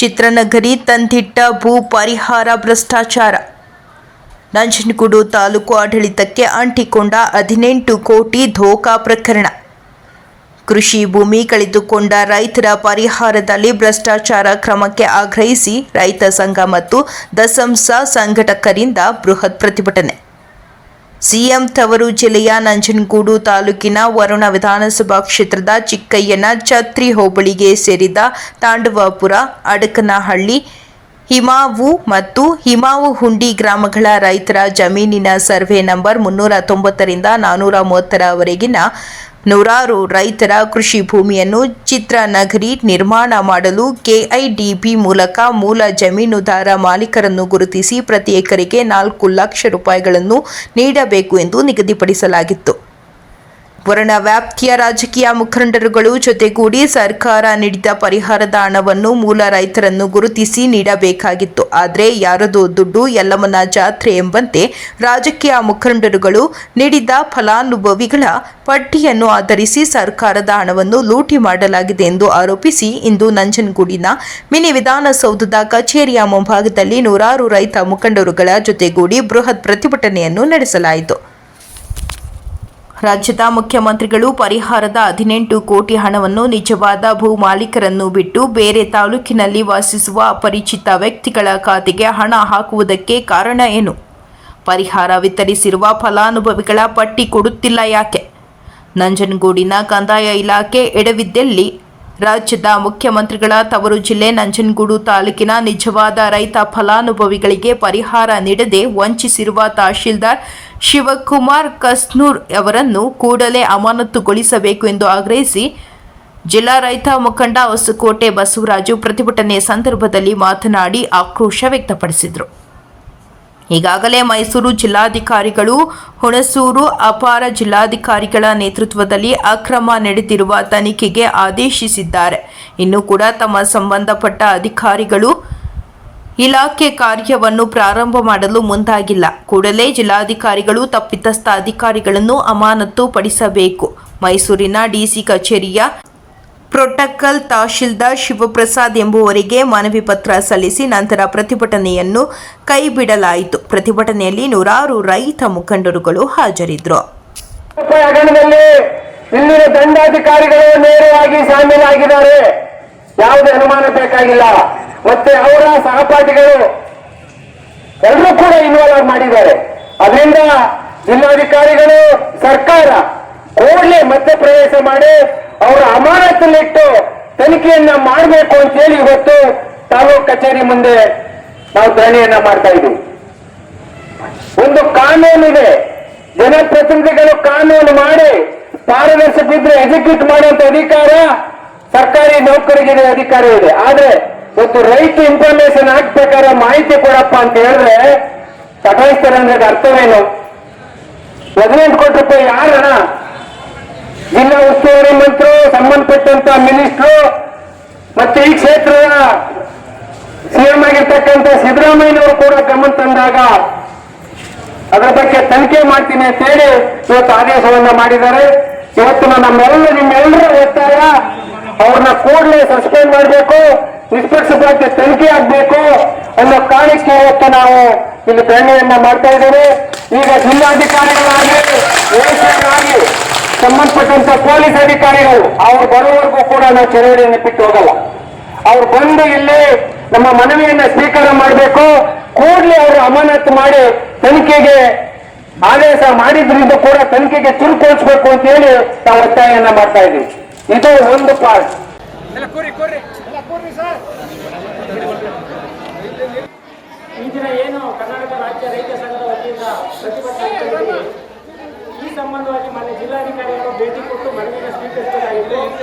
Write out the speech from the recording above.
ಚಿತ್ರನಗರಿ ತಂದಿಟ್ಟ ಭೂ ಪರಿಹಾರ ಭ್ರಷ್ಟಾಚಾರ. ನಂಜನಗೂಡು ತಾಲೂಕು ಆಡಳಿತಕ್ಕೆ ಅಂಟಿಕೊಂಡ ಹದಿನೆಂಟು ಕೋಟಿ ಧೋಕಾ ಪ್ರಕರಣ. ಕೃಷಿ ಭೂಮಿ ಕಳೆದುಕೊಂಡ ರೈತರ ಪರಿಹಾರದಲ್ಲಿ ಭ್ರಷ್ಟಾಚಾರ ಕ್ರಮಕ್ಕೆ ಆಗ್ರಹಿಸಿ ರೈತ ಸಂಘ ಮತ್ತು ದಸಂಸ ಸಂಘಟಕರಿಂದ ಬೃಹತ್ ಪ್ರತಿಭಟನೆ. ಸಿಎಂ ತವರು ಜಿಲ್ಲೆಯ ನಂಜನಗೂಡು ತಾಲೂಕಿನ ವರುಣ ವಿಧಾನಸಭಾ ಕ್ಷೇತ್ರದ ಚಿಕ್ಕಯ್ಯನ ಛತ್ರಿ ಹೋಬಳಿಗೆ ಸೇರಿದ ತಾಂಡವಪುರ, ಅಡಕನಹಳ್ಳಿ, ಹಿಮಾವು ಮತ್ತು ಹಿಮಾವು ಹುಂಡಿ ಗ್ರಾಮಗಳ ರೈತರ ಜಮೀನಿನ ಸರ್ವೆ ನಂಬರ್ ಮುನ್ನೂರ ತೊಂಬತ್ತರಿಂದ ನಾನ್ನೂರ ಮೂವತ್ತರವರೆಗಿನ ನೂರಾರು ರೈತರ ಕೃಷಿ ಭೂಮಿಯನ್ನು ಚಿತ್ರನಗರಿ ನಿರ್ಮಾಣ ಮಾಡಲು ಕೆಐಡಿಬಿ ಮೂಲಕ ಮೂಲ ಜಮೀನುದಾರ ಮಾಲೀಕರನ್ನು ಗುರುತಿಸಿ ಪ್ರತಿ ಎಕರೆಗೆ ನಾಲ್ಕು ಲಕ್ಷ ರೂಪಾಯಿಗಳನ್ನು ನೀಡಬೇಕು ಎಂದು ನಿಗದಿಪಡಿಸಲಾಗಿತ್ತು. ವರ್ಣ ವ್ಯಾಪ್ತಿಯ ರಾಜಕೀಯ ಮುಖಂಡರುಗಳು ಜೊತೆಗೂಡಿ ಸರ್ಕಾರ ನೀಡಿದ ಪರಿಹಾರದ ಹಣವನ್ನು ಮೂಲ ರೈತರನ್ನು ಗುರುತಿಸಿ ನೀಡಬೇಕಾಗಿತ್ತು. ಆದರೆ ಯಾರದೋ ದುಡ್ಡು ಎಲ್ಲಮ್ಮನ ಜಾತ್ರೆ ಎಂಬಂತೆ ರಾಜಕೀಯ ಮುಖಂಡರುಗಳು ನೀಡಿದ ಫಲಾನುಭವಿಗಳ ಪಟ್ಟಿಯನ್ನು ಆಧರಿಸಿ ಸರ್ಕಾರದ ಹಣವನ್ನು ಲೂಟಿ ಮಾಡಲಾಗಿದೆ ಎಂದು ಆರೋಪಿಸಿ ಇಂದು ನಂಜನಗೂಡಿನ ಮಿನಿ ವಿಧಾನಸೌಧದ ಕಚೇರಿಯ ಮುಂಭಾಗದಲ್ಲಿ ನೂರಾರು ರೈತ ಮುಖಂಡರುಗಳ ಜೊತೆಗೂಡಿ ಬೃಹತ್ ಪ್ರತಿಭಟನೆಯನ್ನು ನಡೆಸಲಾಯಿತು. ರಾಜ್ಯದ ಮುಖ್ಯಮಂತ್ರಿಗಳು ಪರಿಹಾರದ ಹದಿನೆಂಟು ಕೋಟಿ ಹಣವನ್ನು ನಿಜವಾದ ಭೂ ಮಾಲೀಕರನ್ನು ಬಿಟ್ಟು ಬೇರೆ ತಾಲೂಕಿನಲ್ಲಿ ವಾಸಿಸುವ ಅಪರಿಚಿತ ವ್ಯಕ್ತಿಗಳ ಖಾತೆಗೆ ಹಣ ಹಾಕುವುದಕ್ಕೆ ಕಾರಣ ಏನು? ಪರಿಹಾರ ವಿತರಿಸಿರುವ ಫಲಾನುಭವಿಗಳ ಪಟ್ಟಿ ಕೊಡುತ್ತಿಲ್ಲ ಯಾಕೆ? ನಂಜನಗೂಡಿನ ಕಂದಾಯ ಇಲಾಖೆ ಎಡವಿದ್ದಲ್ಲಿ ರಾಜ್ಯದ ಮುಖ್ಯಮಂತ್ರಿಗಳ ತವರು ಜಿಲ್ಲೆ ನಂಜನಗೂಡು ತಾಲೂಕಿನ ನಿಜವಾದ ರೈತ ಫಲಾನುಭವಿಗಳಿಗೆ ಪರಿಹಾರ ನೀಡದೆ ವಂಚಿಸಿರುವ ತಹಶೀಲ್ದಾರ್ ಶಿವಕುಮಾರ್ ಕಸ್ನೂರ್ ಅವರನ್ನು ಕೂಡಲೇ ಅಮಾನತುಗೊಳಿಸಬೇಕು ಎಂದು ಆಗ್ರಹಿಸಿ ಜಿಲ್ಲಾ ರೈತ ಮುಖಂಡ ಹೊಸಕೋಟೆ ಬಸವರಾಜು ಪ್ರತಿಭಟನೆ ಸಂದರ್ಭದಲ್ಲಿ ಮಾತನಾಡಿ ಆಕ್ರೋಶ ವ್ಯಕ್ತಪಡಿಸಿದರು. ಈಗಾಗಲೇ ಮೈಸೂರು ಜಿಲ್ಲಾಧಿಕಾರಿಗಳು, ಹುಣಸೂರು ಅಪಾರ ಜಿಲ್ಲಾಧಿಕಾರಿಗಳ ನೇತೃತ್ವದಲ್ಲಿ ಅಕ್ರಮ ನಡೆದಿರುವ ತನಿಖೆಗೆ ಆದೇಶಿಸಿದ್ದಾರೆ. ಇನ್ನು ಕೂಡ ತಮ್ಮ ಸಂಬಂಧಪಟ್ಟ ಅಧಿಕಾರಿಗಳು ಇಲಾಖೆ ಕಾರ್ಯವನ್ನು ಪ್ರಾರಂಭ ಮಾಡಲು ಮುಂದಾಗಿಲ್ಲ. ಕೂಡಲೇ ಜಿಲ್ಲಾಧಿಕಾರಿಗಳು ತಪ್ಪಿತಸ್ಥ ಅಧಿಕಾರಿಗಳನ್ನು ಅಮಾನತು ಪಡಿಸಬೇಕು ಮೈಸೂರಿನ ಡಿಸಿ ಕಚೇರಿಯ ಪ್ರೋಟೋಕಾಲ್ ತಹಶೀಲ್ದಾರ್ ಶಿವಪ್ರಸಾದ್ ಎಂಬುವರಿಗೆ ಮನವಿ ಪತ್ರ ಸಲ್ಲಿಸಿ ನಂತರ ಪ್ರತಿಭಟನೆಯನ್ನು ಕೈಬಿಡಲಾಯಿತು. ಪ್ರತಿಭಟನೆಯಲ್ಲಿ ನೂರಾರು ರೈತ ಮುಖಂಡರುಗಳು ಹಾಜರಿದ್ದರು ಇಲ್ಲಿನ ದಂಡಾಧಿಕಾರಿಗಳು ನೇರವಾಗಿ ಶಾಮೀಲಾಗಿದ್ದಾರೆ. ಯಾವುದೇ ಅನುಮಾನ ಬೇಕಾಗಿಲ್ಲ. ಮತ್ತೆ ಅವರ ಸಹಪಾಠಿಗಳು ಎಲ್ಲರೂ ಕೂಡ ಇನ್ವಾಲ್ವ್ ಮಾಡಿದ್ದಾರೆ. ಅದರಿಂದ ಜಿಲ್ಲಾಧಿಕಾರಿಗಳು, ಸರ್ಕಾರ ಕೂಡಲೇ ಮತ್ತೆ ಪ್ರವೇಶ ಮಾಡಿ ಅವರ ಅಮಾನತಲ್ಲಿಟ್ಟು ತನಿಖೆಯನ್ನ ಮಾಡಬೇಕು ಅಂತ ಹೇಳಿ ಇವತ್ತು ತಾಲೂಕು ಕಚೇರಿ ಮುಂದೆ ನಾವು ಧರಣಿಯನ್ನ ಮಾಡ್ತಾ ಇದ್ದೀವಿ. ಒಂದು ಕಾನೂನು ಇದೆ. ಜನಪ್ರತಿನಿಧಿಗಳು ಕಾನೂನು ಮಾಡಿ ಪಾರದರ್ಶಕಿದ್ರೆ ಎಕ್ಸಿಕ್ಯೂಟ್ ಮಾಡುವಂತ ಅಧಿಕಾರ ಸರ್ಕಾರಿ ನೌಕರಿಗೆ ಅಧಿಕಾರ ಇದೆ. ಆದ್ರೆ ಒಂದು ರೈತ ಇನ್ಫಾರ್ಮೇಶನ್ ಹಾಕ್ಬೇಕಾದ ಮಾಹಿತಿ ಕೊಡಪ್ಪ ಅಂತ ಹೇಳಿದ್ರೆ ಸಟಾಯಿಸ್ತಾರೆ ಅಂದ್ರೆ ಅರ್ಥವೇನು? ಹದಿನೆಂಟು ಕೋಟಿ ರೂಪಾಯಿ ಯಾರಣ ಜಿಲ್ಲಾ ಉಸ್ತುವಾರಿ ಮಂತ್ರು ಸಂಬಂಧಪಟ್ಟಂತ ಮಿನಿಸ್ಟ್ರು ಮತ್ತೆ ಈ ಕ್ಷೇತ್ರದ ಸಿಎಂ ಆಗಿರ್ತಕ್ಕಂಥ ಸಿದ್ದರಾಮಯ್ಯನವರು ಕೂಡ ಗಮನ ತಂದಾಗ ಅದರ ಬಗ್ಗೆ ತನಿಖೆ ಮಾಡ್ತೀನಿ ಅಂತ ಹೇಳಿ ಇವತ್ತು ಆದೇಶವನ್ನ ಮಾಡಿದ್ದಾರೆ. ಇವತ್ತು ನಮ್ಮೆಲ್ಲ ನಿಮ್ಮೆಲ್ಲರ ಒತ್ತಾಯ ಅವ್ರನ್ನ ಕೂಡಲೇ ಸಸ್ಪೆಂಡ್ ಮಾಡಬೇಕು, ನಿಷ್ಪಕ್ಷಪಾತ ತನಿಖೆ ಆಗ್ಬೇಕು ಅನ್ನೋ ಕಾರಣಕ್ಕೆ ಇವತ್ತು ನಾವು ಇಲ್ಲಿ ಧರಣಿಯನ್ನ ಮಾಡ್ತಾ ಇದ್ದೇವೆ. ಈಗ ಜಿಲ್ಲಾಧಿಕಾರಿಗಳಾಗಿ ಸಂಬಂಧಪಟ್ಟಂತ ಪೊಲೀಸ್ ಅಧಿಕಾರಿಗಳು ಅವ್ರು ಬರುವವರೆಗೂ ಕೂಡ ನಾವು ಚಳವಳಿಯನ್ನು ಬಿಟ್ಟು ಹೋಗಲ್ಲ. ಅವ್ರು ಬಂದು ಇಲ್ಲಿ ನಮ್ಮ ಮನವಿಯನ್ನ ಸ್ವೀಕಾರ ಮಾಡಬೇಕು. ಕೂಡಲೇ ಅವರು ಅಮಾನತು ಮಾಡಿ ತನಿಖೆಗೆ ಆದೇಶ ಮಾಡಿದ್ರಿಂದ ಕೂಡ ತನಿಖೆಗೆ ಚುರುಕೊಳಿಸಬೇಕು ಅಂತ ಹೇಳಿ ನಾವು ಒತ್ತಾಯನ್ನ ಮಾಡ್ತಾ ಇದ್ದೀವಿ. ಇದು ಒಂದು ಪಾರ್ಟ್ ಈ ದಿನ ಏನು ಕರ್ನಾಟಕ ರಾಜ್ಯ ರೈತ ಸಂಘದ ವತಿಯಿಂದ ಪ್ರತಿಭಟನೆ. ಸಂಬಂಧವಾಗಿ ಮಾನ್ಯ ಜಿಲ್ಲಾಧಿಕಾರಿಗಳು ಭೇಟಿ ಕೊಟ್ಟು ಮನವಿಯನ್ನು ಸ್ವೀಕರಿಸಲಾಗಿತ್ತು